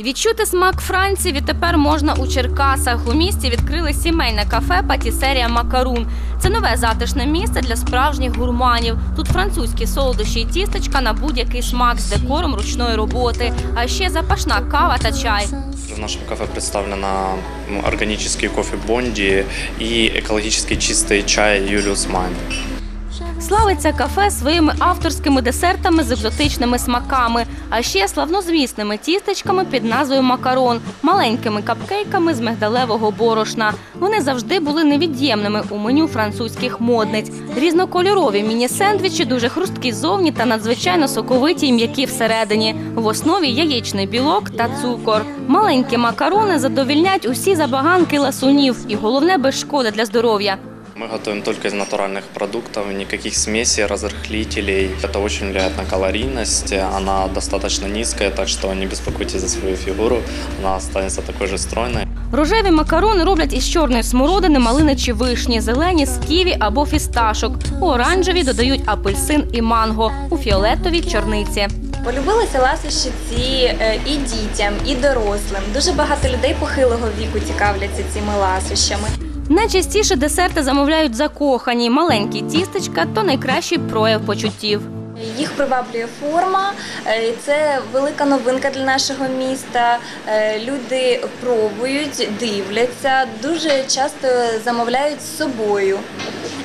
Відчути смак Франції відтепер можна у Черкасах. У місті відкрили сімейне кафе Патісерія Макарун. Це нове затишне місце для справжніх гурманів. Тут французькі солодощі і тістечка на будь-який смак з декором ручної роботи, а ще запашна кава та чай. В нашем кафе представлено м, органический кофе Бонди и экологически чистый чай Юлиус Майн. Славиться кафе своїми авторськими десертами з екзотичними смаками, а ще славнозвісними тістечками під назвою Макарон, маленькими капкейками з мигдалевого борошна. Вони завжди були невід'ємними у меню французьких модниць. Різнокольорові міні-сендвічі дуже хрусткі зовні та надзвичайно соковиті й м'які всередині. В основі яєчний білок та цукор. Маленькі макарони задовільнять усі забаганки ласунів, і головне без шкоди для здоров'я. Мы готовим только из натуральных продуктов, никаких смесей, разрыхлителей. Это очень влияет на калорийность, она достаточно низкая, так что не беспокойтесь за свою фигуру, она останется такой же стройной. Рожеві макарони роблять із чорної смородини, малини чи вишні, зелені з ківі або фісташок. У оранжеві додають апельсин і манго, у фіолетовій чорниці. Полюбилися ласощі ці е, і дітям, і дорослим. Дуже багато людей похилого віку цікавляться цими ласощами. Найчастіше десерти замовляють закохані, маленькі тістечка то найкращий прояв почуттів. Їх приваблює форма, е, це велика новинка для нашого міста. Е, Люди пробують, дивляться, дуже часто замовляють з собою.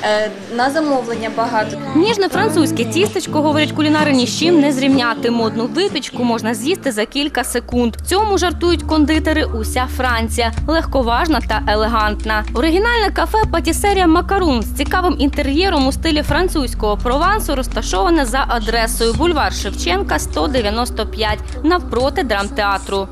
Е, На замовлення багато. Ніжне французьке тістечко, говорять кулінари, ні з чим не зрівняти. Модну випічку можна з'їсти за кілька секунд. Цьому жартують кондитери уся Франція. Легковажна та елегантна. Оригінальне кафе Патісерія Макарун з цікавим інтер'єром у стилі французького провансу розташоване адресою бульвар Шевченка 195 навпроти драмтеатру.